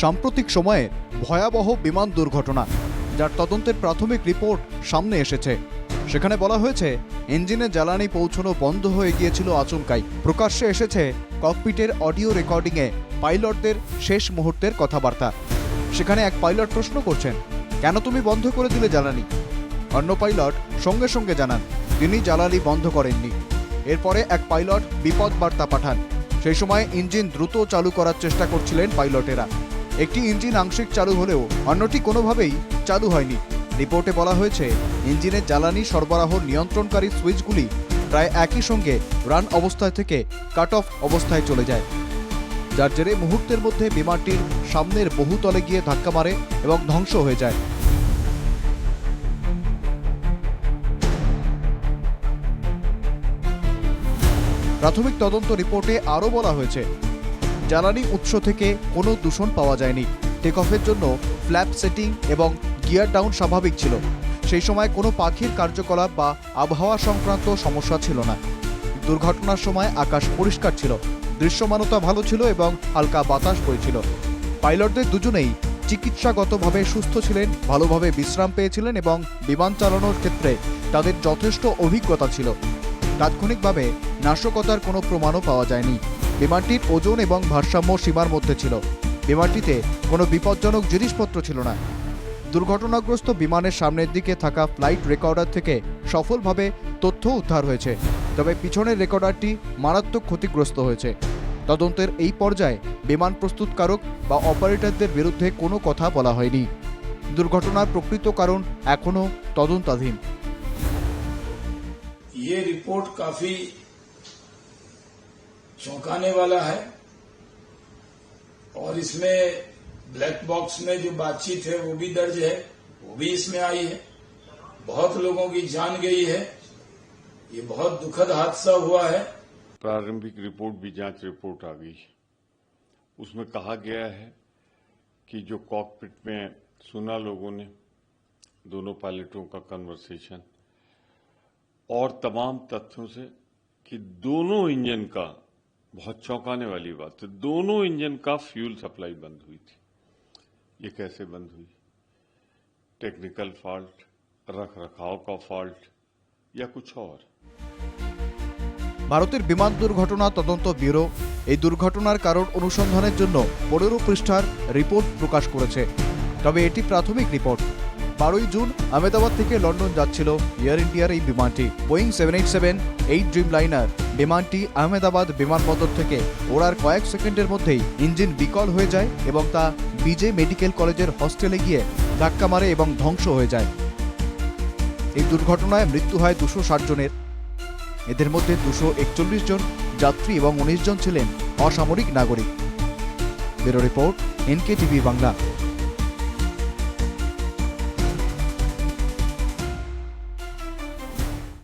সাম্প্রতিক সময়ে ভয়াবহ বিমান দুর্ঘটনা, যার তদন্তের প্রাথমিক রিপোর্ট সামনে এসেছে। সেখানে বলা হয়েছে, ইঞ্জিনে জ্বালানি পৌঁছানো বন্ধ হয়ে গিয়েছিল আচমকাই। প্রকাশ্যে এসেছে, ককপিটের অডিও রেকর্ডিংয়ে পাইলটদের শেষ মুহূর্তের কথাবার্তা। সেখানে এক পাইলট প্রশ্ন করছেন, কেন তুমি বন্ধ করে দিলে জ্বালানি? অন্য পাইলট সঙ্গে সঙ্গে জানান, তিনি জ্বালানি বন্ধ করেননি। এরপরে এক পাইলট বিপদ বার্তা পাঠান। সেই সময় ইঞ্জিন দ্রুত চালু করার চেষ্টা করছিলেন পাইলটেরা। একটি ইঞ্জিন আংশিক চালু হলেও অন্যটি কোনোভাবেই চালু হয়নি। রিপোর্টে বলা হয়েছে, ইঞ্জিনের জ্বালানি সরবরাহ নিয়ন্ত্রণকারী সুইচগুলি প্রায় একই সঙ্গে রান অবস্থায় থেকে কাট অফ অবস্থায় চলে যায়। যার জেরে মুহূর্তের মধ্যে বিমানটির সামনের বহুতলে গিয়ে ধাক্কা মারে এবং ধ্বংস হয়ে যায়। প্রাথমিক তদন্ত রিপোর্টে আরও বলা হয়েছে জ্বালানি উৎস থেকে কোনো দূষণ পাওয়া যায়নি। টেক অফের জন্য ফ্ল্যাপ সেটিং এবং গিয়ার ডাউন স্বাভাবিক ছিল। সেই সময় কোনো পাখির কার্যকলাপ বা আবহাওয়া সংক্রান্ত সমস্যা ছিল না। দুর্ঘটনার সময় আকাশ পরিষ্কার ছিল, দৃশ্যমানতা ভালো ছিল এবং হালকা বাতাস বইছিল। পাইলটদের দুজনেই চিকিৎসাগতভাবে সুস্থ ছিলেন, ভালোভাবে বিশ্রাম পেয়েছিলেন এবং বিমান চালানোর ক্ষেত্রে তাদের যথেষ্ট অভিজ্ঞতা ছিল। তাৎক্ষণিকভাবে নাশকতার কোনো প্রমাণও পাওয়া যায়নি। বিমানটির ওজন এবং ভারসাম্য সীমার মধ্যে ছিল বিমানটিতে কোনো বিপজ্জনক জিনিসপত্র ছিল না দুর্ঘটনাগ্রস্ত বিমানের সামনের দিকে থাকা ফ্লাইট রেকর্ডার থেকে সফলভাবে তথ্য উদ্ধার হয়েছে তবে পিছনের রেকর্ডারটি মারাত্মক ক্ষতিগ্রস্ত হয়েছে তদন্তের এই পর্যায়ে বিমান প্রস্তুতকারক বা অপারেটরদের বিরুদ্ধে কোনো কথা বলা হয়নি দুর্ঘটনার প্রকৃত কারণ এখনও তদন্তাধীন ये रिपोर्ट काफी चौंकाने वाला है। और इसमें ब्लैक बॉक्स में जो बातचीत है, वो भी दर्ज है, वो भी इसमें आई है। बहुत लोगों की जान गई है। ये बहुत दुखद हादसा हुआ है। प्रारंभिक रिपोर्ट भी, जाँच रिपोर्ट आ गई। उसमें कहा गया है कि जो कॉकपिट में सुना लोगों ने, दोनों पायलटों का कन्वर्सेशन और तमाम तथ्यों से कि दोनों इंजन का बहुत चौंकाने वाली बात है दोनों इंजन का फ्यूल सप्लाई बंद हुई थी ये कैसे बंद हुई टेक्निकल फॉल्ट रख रखाव का फॉल्ट या कुछ और ভারতের বিমান দুর্ঘটনা তদন্ত ব্যুরো এই দুর্ঘটনার কারণ অনুসন্ধানের জন্য পনেরো পৃষ্ঠার রিপোর্ট প্রকাশ করেছে তবে এটি প্রাথমিক রিপোর্ট বারোই জুন আহমেদাবাদ থেকে লন্ডন যাচ্ছিল এয়ার ইন্ডিয়ার এই বিমানটি Boeing seven eight seven eight Dreamliner বিমানটি আহমেদাবাদ বিমানবন্দর থেকে ওড়ার কয়েক সেকেন্ডের মধ্যেই ইঞ্জিন বিকল হয়ে যায় এবং তা বিজে মেডিকেল কলেজের হস্টেলে গিয়ে ধাক্কা মারে এবং ধ্বংস হয়ে যায়। এই দুর্ঘটনায় মৃত্যু হয় দুশো ষাট জনের। এদের মধ্যে দুশো একচল্লিশ জন যাত্রী এবং উনিশ জন ছিলেন অসামরিক নাগরিক। Bureau report NK TV Bangla.